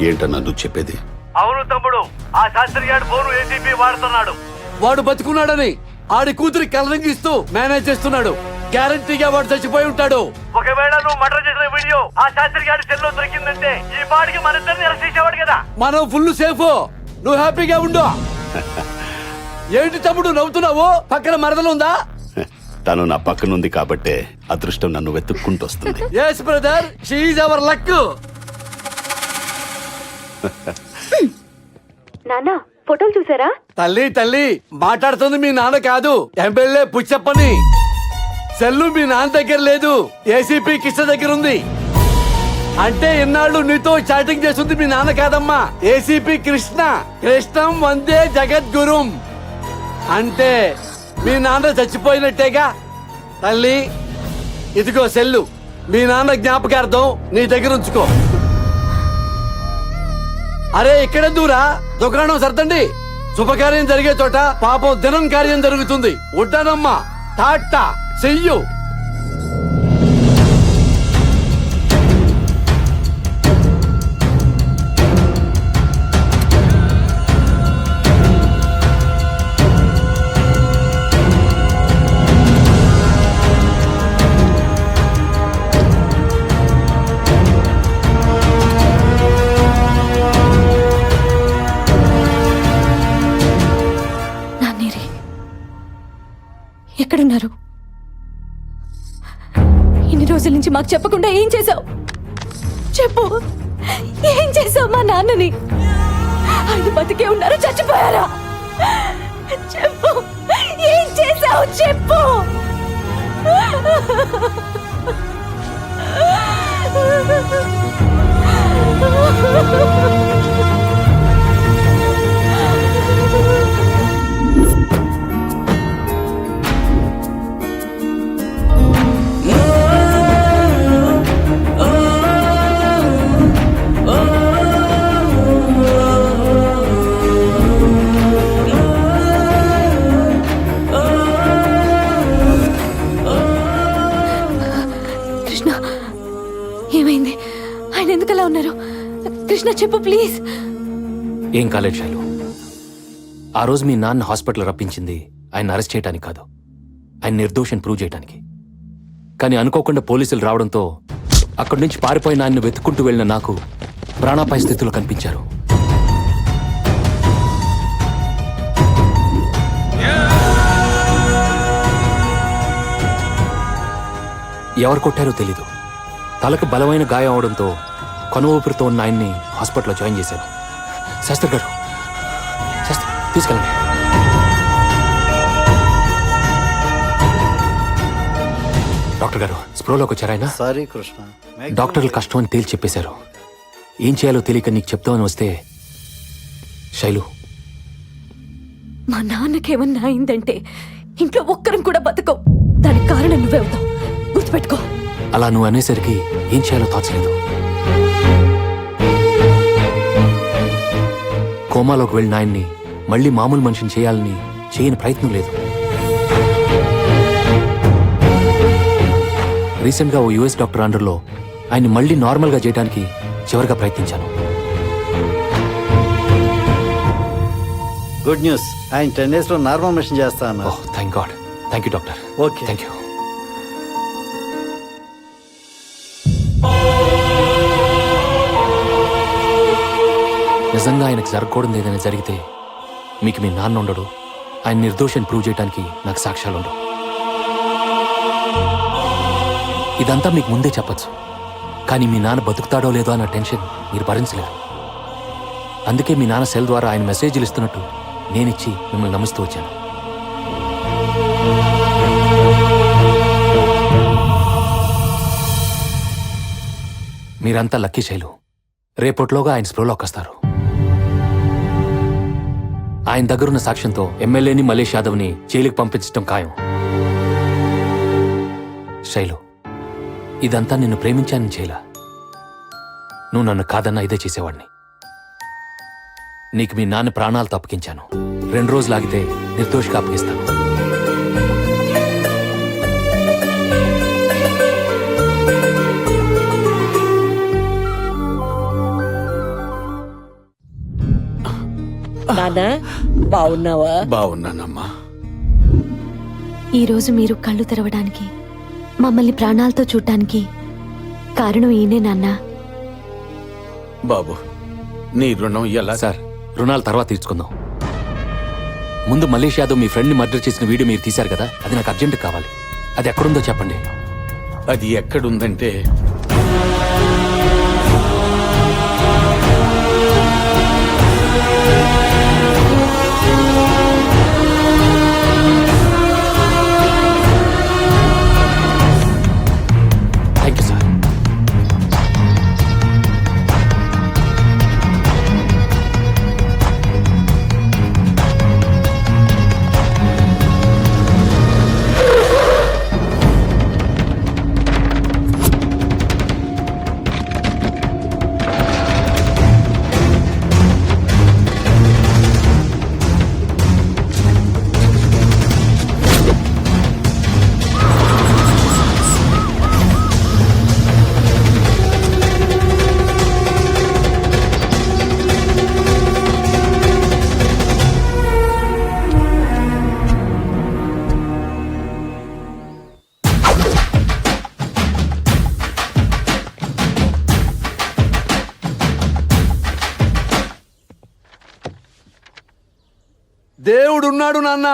ఏంటన్నా నువ్వు చెప్పేది? అవును తమ్ముడు. ఆ శాస్త్రి గారి ఫోన్ ఏసీపీ వాడుతున్నాడు. వాడు బతుకున్నాడని ఆడి కూతురి కలరింగ్ ఇస్తూ మేనేజ్ చేస్తున్నాడు. గ్యారంటీగా వాడు చచ్చిపోయి ఉంటాడు. ఒకవేళ నువ్వు మర్డర్ చేసిన వీడియో ఆ శాస్త్రి గారి సెల్లో దొరికిందంటే ఈ పాటికి మన ఇద్దరిని అరెస్ట్ చేసేవాడు కదా. మనం ఫుల్ సేఫ్. నువ్వు హ్యాపీగా ఉండు. ఏంటి తమ్ముడు నవ్వుతున్నావు? పక్కన మరదలుందా తను నా పక్కనుంది కాబట్టే అదృష్టం నన్ను వెతుక్కుంటూ వస్తుంది. ఎస్ బ్రదర్ షీఈ్ అవర్ లక్ నాన్న ఫోటోలు చూసారా? తల్లి తల్లి మాట్లాడుతుంది మీ నాన్న కాదు. ఎమ్మెల్యే పుచ్చప్పని. సెల్లు మీ నాన్న దగ్గర లేదు. ఏసీపీ కిష్ట దగ్గర ఉంది. అంటే ఇన్నాళ్ళు నీతో చాటింగ్ చేస్తుంది మీ నాన్న కాదమ్మా. ఏసీపీ కృష్ణ. కృష్ణం వందే జగద్గురుం. అంటే మీ నాన్న చచ్చిపోయినట్టేగా? తల్లి ఇదిగో సెల్లు. మీ నాన్న జ్ఞాపకార్థం నీ దగ్గర ఉంచుకో. అరే ఇక్కడ దూరా దుకాణం సర్దండి. శుభకార్యం జరిగే చోట పాపం దినం కార్యం జరుగుతుంది. ఉంటానమ్మా టాటా. చెయ్యు. గురించి మాకు చెప్పకుండా ఏం చేసావు చెప్పు. ఏం చేసావు మా నాన్నని? ఆయన బతికే ఉన్నారు చచ్చిపోయారా? చెప్పు. ఏం చేసావు చెప్పు. కృష్ణ ఏం కాలేదు శైలు. ఆ రోజు మీ నాన్న హాస్పిటల్ రప్పించింది ఆయన అరెస్ట్ చేయడానికి కాదు. ఆయన నిర్దోషం ప్రూవ్ చేయడానికి కానీ అనుకోకుండా పోలీసులు రావడంతో అక్కడి నుంచి పారిపోయిన ఆయన్ని వెతుక్కుంటూ వెళ్ళిన నాకు ప్రాణాపాయ స్థితిలో కనిపించారు. ఎవరు కొట్టారో తెలీదు. తలకు బలమైన గాయం అవడంతో కొన ఊపిరితో ఉన్న ఆయన్ని హాస్పిటల్లో జాయిన్ చేశాను శాస్త్రి గారు శాస్త్రి తీసుకెళ్ళండి. డాక్టర్ గారు స్ప్రోలోకి వచ్చారాయన సారీ కృష్ణ. డాక్టర్లు కష్టం అని తేల్చి చెప్పేశారు ఏం చేయాలో తెలియక నీకు చెప్తామని వస్తే శైలు. మా నాన్నకేమన్నా అయిందంటే ఇంట్లో ఒక్కరం కూడా బతకం. దానికి కారణం నువ్వే అవుతావు. గుర్తుపెట్టుకో. అలా నువ్వు అనేసరికి ఏం చేయాలో తోచలేదు. కోమాలోకి వెళ్ళిన ఆయన్ని మళ్ళీ మామూలు మనిషిని చేయాలని చేయని ప్రయత్నం లేదు. రీసెంట్గా ఓ యుఎస్ డాక్టర్ అండర్లో ఆయన్ని మళ్ళీ నార్మల్గా చేయడానికి చివరిగా ప్రయత్నించాను. Good news. ఆయన టెన్ డేస్లో నార్మల్ మిషన్ చేస్తా ఓహ్ అన్నారు thank God. Thank you doctor. Okay. Thank you. నిజంగా ఆయనకు జరగకూడదు ఏదైనా జరిగితే మీకు మీ నాన్న ఉండడు. ఆయన నిర్దోషాన్ని ప్రూవ్ చేయడానికి నాకు సాక్ష్యాలు ఉండవు. ఇదంతా మీకు ముందే చెప్పచ్చు. కానీ మీ నాన్న బతుకుతాడో లేదో అన్న టెన్షన్ మీరు భరించలేరు. అందుకే మీ నాన్న సెల్ ద్వారా ఆయన మెసేజ్లు ఇస్తున్నట్టు నేనిచ్చి మిమ్మల్ని నమ్మిస్తూ వచ్చాను. మీరంతా లక్కీ శైలు. రేపట్లోగా ఆయన స్ప్రోలోకి వస్తారు. ఆయన దగ్గరున్న సాక్ష్యంతో ఎమ్మెల్యేని మలేష్ యాదవ్ని జైలుకి పంపించడం ఖాయం. శైలు ఇదంతా నిన్ను ప్రేమించానని చేయలా. నువ్వు నన్ను కాదన్నా ఇదే చేసేవాడిని. నీకు మీ నాన్న ప్రాణాలు తప్పకించాను రెండు రోజులు ఆగితే నిర్దోషిగా అప్పగిస్తాను. నానా బాగున్నావా? బాగున్నానమ్మా. ఈ రోజు మీరు కళ్ళు తెరవడానికి మమ్మల్ని ప్రాణాలతో చూడటానికి కారణం ఈయనే నాన్న. బాబు నీ రుణం ఎలా? సార్ రుణాలు తర్వాత తీర్చుకుందాం. ముందు మలేష్ యాదవ్ మీ ఫ్రెండ్ని మర్డర్ చేసిన వీడియో మీరు తీశారు కదా అది నాకు అర్జెంట్ కావాలి. అది ఎక్కడుందో చెప్పండి. అది ఎక్కడుందంటే నాన్న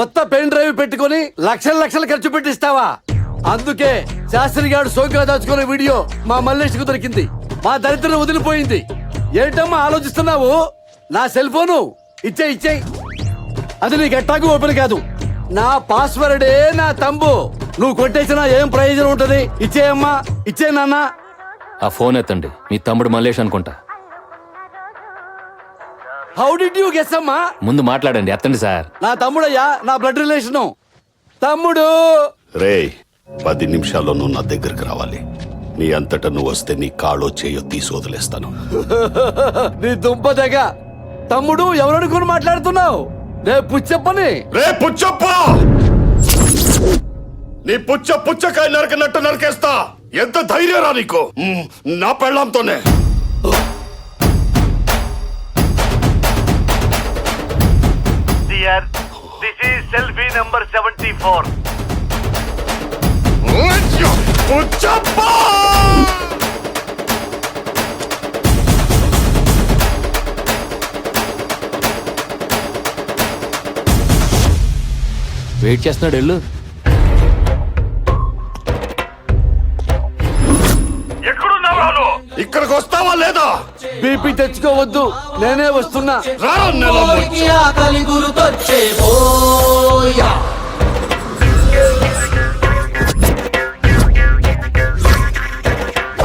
ఒత్త పెన్ డ్రైవ్ పెట్టుకొని లక్షల లక్షలు ఖర్చు పెట్టిస్తావా? అందుకే శాస్త్రి గారు సోగ్గా దాచుకునే వీడియో మా మల్లేష్కు దొరికింది. మా దరిద్రం వదిలిపోయింది. ఏంటమ్మా ఆలోచిస్తున్నావు? నా సెల్ ఫోను? ఇచ్చే ఇచ్చే. అది నీకు ఎట్టాకు ఓపెన్ కాదు. నా పాస్వర్డే నా తంబు. నువ్వు కొట్టేసినా ఏం ప్రయోజనం ఉంటది? ఇచ్చేయమ్మా ఇచ్చే నాన్న. ఆ ఫోన్ ఎత్తండి. మీ తమ్ముడు మల్లేష్ అనుకుంటా. హౌ డిడ్ యూ గెస్ అమ్మా? ముందు మాట్లాడండి ఎత్తండి సార్. నా తమ్ముడయ్యా నా బ్లడ్ రిలేషను తమ్ముడు! రే పది నిమిషాల్లో నువ్వు నా దగ్గరికి రావాలి. నీ అంతటా నువ్వు వస్తే నీ కాళ్ళో చేయో తీసి వదిలేస్తాను. నీ దుంప తెగ. తమ్ముడు ఎవరనుకుని మాట్లాడుతున్నావు? నే పుచ్చప్పని. రే పుచ్చప్ప! నీ పుచ్చ పుచ్చకాయ నరకనట్టు నరికేస్తా. ఎంత ధైర్యరా నీకు? మ్, నా పెళ్ళంతోనే. Selfie number seventy four. Wait చేస్తున్నాడు వెళ్ళు బీపీ తెచ్చుకోవద్దు. నేనే వస్తున్నా.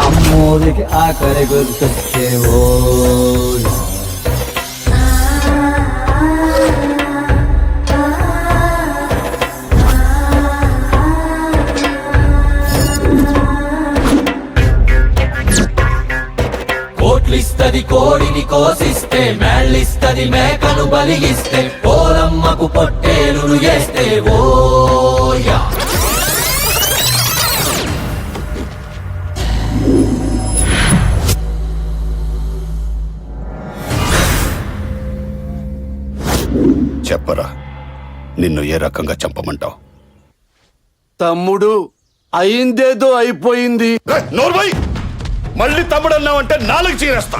అమ్మోరికి ఆకలి గుర్తొచ్చేవో కోట్లిస్తది కోడిని కోసిస్తే మేళ్ళిస్తది మేకను బలిగిస్తే పోలమ్మకు పొట్టేలును చేస్తే ఓయా చెప్పరా నిన్ను ఏ రకంగా చంపమంటావు? తమ్ముడు అయిందేదో అయిపోయింది. మళ్ళీ తమ్ముడు అన్నావంటే నాలుగు చీరేస్తా.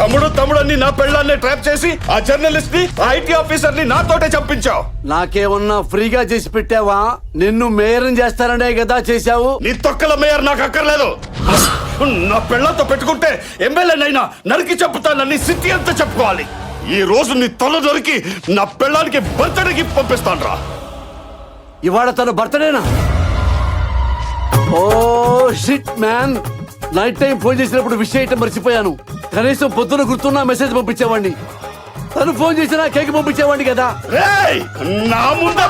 తమ్ముడు తమ్ముడని నా పెళ్ళాన్ని ట్రాప్ చేసి ఆ జర్నలిస్ట్ని ఆ ఐటీ ఆఫీసర్ని నాతోటే చంపించావు. నాకేమన్నా ఫ్రీగా చేసి పెట్టావా? నిన్ను మేరం చేస్తారనే కదా చేశావు. నీ తొక్కల మేయర్ నాకు అక్కర్లేదు. నా పెళ్ళంతో పెట్టుకుంటే ఎమ్మెల్యేనైనా నరికి చెప్పుతానని సిద్ధి అంతా చెప్పుకోవాలి. ఈ రోజు నీ తల దొరికి నా పెళ్ళానికి బర్త్డేకి పంపిస్తాను రా ఇవాళ తన బర్త్డేనా? ఓ shit man. Night time phone చేసినప్పుడు విష్ చేయటం మర్చిపోయాను. కనీసం పొద్దున గుర్తున్నా మెసేజ్ పంపించేవాడిని. తను ఫోన్ చేసినా కేక్ పంపించేవాడిని కదా. ముందే!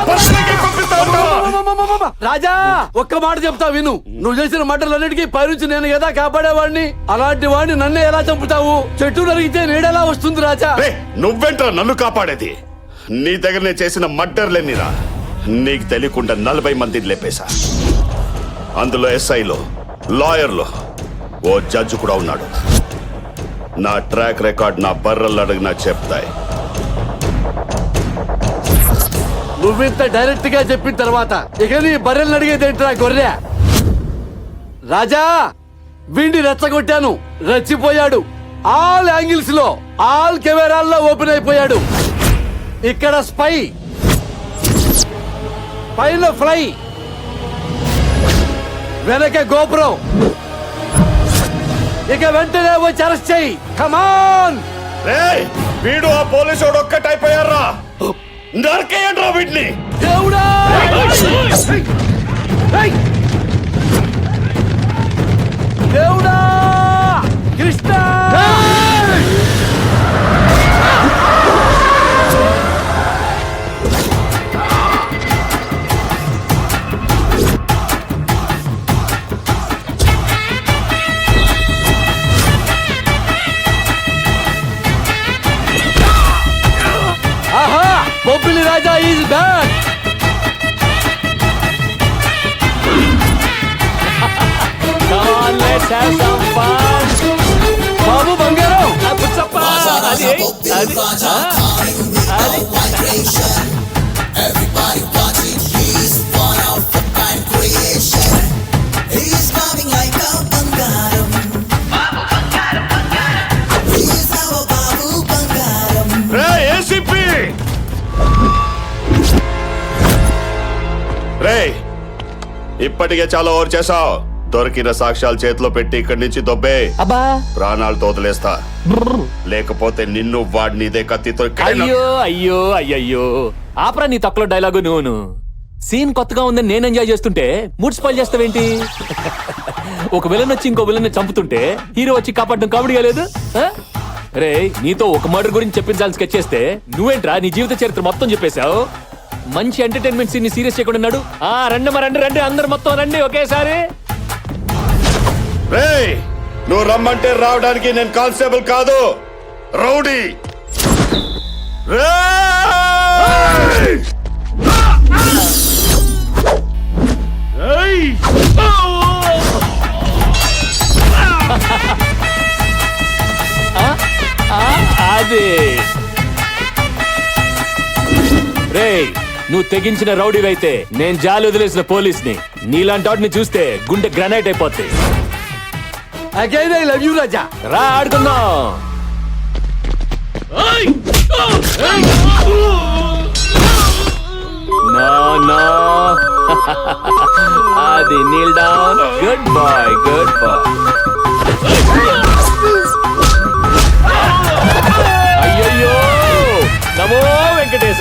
రాజా ఒక్క మాట చెప్తా విను. నువ్వు చేసిన మాటలన్నిటికీ పైనుంచి నేను కదా కాపాడేవాడిని? అలాంటి వాడిని నన్నే ఎలా చంపుతావు? చెట్టు నరిగితే నీడెలా వస్తుంది రాజా? నువ్వెంట్రా నన్ను కాపాడేది? నీ దగ్గర చేసిన మర్డర్లేనిరా నీకు తెలియకుండా నలభై మందిని లేపేశా. అందులో ఎస్ఐలో లాయర్లో ఓ జడ్జి కూడా ఉన్నాడు. నా ట్రాక్ రికార్డ్ నా బర్రలు అడిగినా చెప్తాయి. నువ్వింత డైరెక్ట్గా చెప్పిన తర్వాత ఇక నీ బర్రెలు అడిగేది ఏంట్రా గొర్రె? రాజా విండి రెచ్చగొట్టాను. రెచ్చిపోయాడు. ఆల్ యాంగిల్స్లో ఆల్ కెమెరాల్లో ఓపెన్ అయిపోయాడు. ఇక్కడ స్పై. పైన ఫ్లై. వెనక గోపురం. ఇక వెంటనే వచ్చి అరెస్ట్ చేయి. కమాన్ వీడు ఆ పోలీసు ఒక్కటైపోయారా నరకేయండి రా వీడిని దేవుడా దేవుడా బాబు బంగారం. రే ఏసీపీ రే ఇప్పటికే చాలా ఓవర్ చేసావు దొరికిన సాక్ష్యాలు చేతిలో పెట్టి ఇక్కడి నుంచి దొబ్బే. అబ్బా. ప్రాణాలతో వదిలేస్తా లేకపోతే నిన్ను వాడిని ఇదే కత్తితో అయ్యో అయ్యో అయ్యయ్యో. ఆపరా నీ తక్కువ డైలాగు నువ్వును సీన్ కొత్తగా ఉందని నేను ఎంజాయ్ చేస్తుంటే మూడ్ స్పాయిల్ చేస్తావేంటి? ఒక విలన్ వచ్చి ఇంకో విలన్ చంపుతుంటే హీరో వచ్చి కాపాడడం కామెడీగా లేదు? రే నీతో ఒక మర్డర్ గురించి చెప్పించాలని స్కెచ్ చేస్తే నువ్వేంట్రా నీ జీవిత చరిత్ర మొత్తం చెప్పేశావు? మంచి ఎంటర్టైన్మెంట్ సీన్ సీరియస్ చేయకుండా ఉన్నాడు ఆ రండి మరి రండి రండి అందరు మొత్తం రండి ఒకేసారి. రేయ్ నువ్వు రమ్మంటే రావడానికి నేను కానిస్టేబుల్ కాదు. రౌడీ. అది. రేయ్ నువ్వు తెగించిన రౌడీవైతే నేను జాలి వదిలేసిన పోలీస్ని. నీలాంటి వాటిని చూస్తే గుండె గ్రనైట్ అయిపోతాయి again I love you Raja రా ఆడుకుందాం నో నో అది kneel down good boy good boy అయ్యయ్యో! నమో Venkatesha.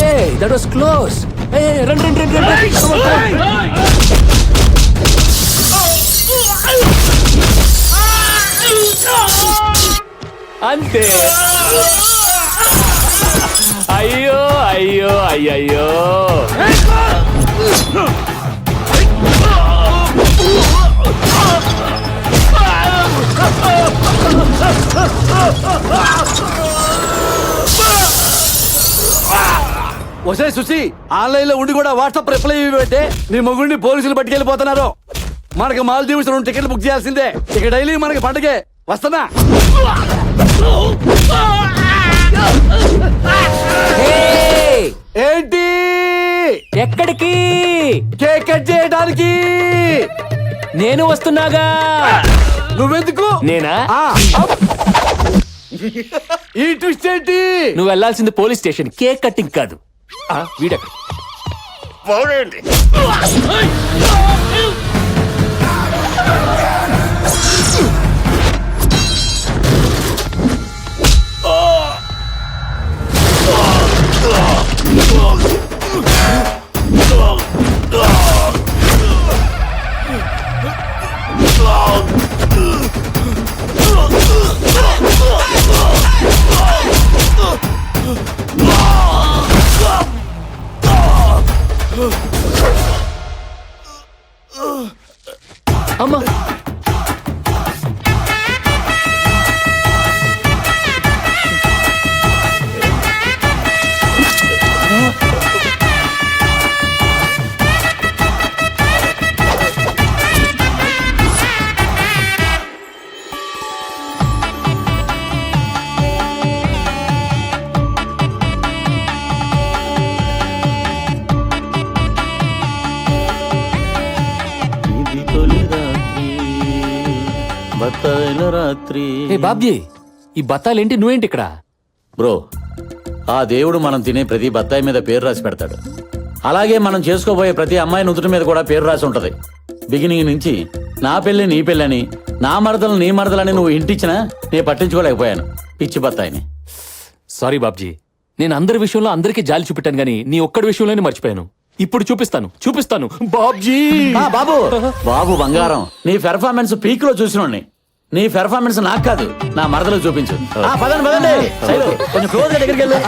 Hey, that was close. Hey, run, run, run, run, run. Come on, come on. అంతే అయ్యయ్యో. ఒసే సుసి ఆన్లైన్లో ఉండి కూడా వాట్సాప్ రిప్లై పెట్టే నీ మొగుడిని పోలీసులు పట్టుకెళ్ళిపోతున్నారు. మనకి మాల్దీవ్స్ రెండు టికెట్లు బుక్ చేయాల్సిందే. ఇక డైలీ మనకి పండగే. వస్తున్నా. ఎక్కడికి? కేక్ కట్ చేయడానికి. నేను వస్తున్నాగా. నువ్వెందుకు? నేనా. ఈ ట్విస్ట్ ఏంటి? నువ్వు వెళ్ళాల్సింది పోలీస్ స్టేషన్. కేక్ కట్టింగ్ కాదు. ఆ, వీడెక్కడ. Ugh! బాబ్జీ ఈ బత్తాలేంటి? నువ్వేంటి ఇక్కడ? బ్రో ఆ దేవుడు మనం తినే ప్రతి బత్తాయి మీద పేరు రాసి పెడతాడు. అలాగే మనం చేసుకోబోయే ప్రతి అమ్మాయి నుదుటి మీద కూడా పేరు రాసి ఉంటది. బిగినింగ్ నుంచి నా పెళ్ళి నీ పెళ్ళని నా మరదలు నీ మరదలని నువ్వు ఇంటిచ్చినా నేను పట్టించుకోలేకపోయాను పిచ్చి బత్తాయిని. సారీ బాబ్జీ నేను అందరి విషయంలో అందరికీ జాలి చూపెట్టాను గానీ నీ ఒక్కడి విషయంలోనే మర్చిపోయాను. ఇప్పుడు చూపిస్తాను చూపిస్తాను. బాబ్జీ! బాబు! బాబు బంగారం నీ పెర్ఫార్మెన్స్ పీక్లో చూసినోడిని. నీ పెర్ఫార్మెన్స్ నాకు కాదు నా మరదలకు చూపించు. ఆ, పదండి పదండి. శైలు, కొంచెం క్లోజ్ దగ్గరికి వెళ్ళు.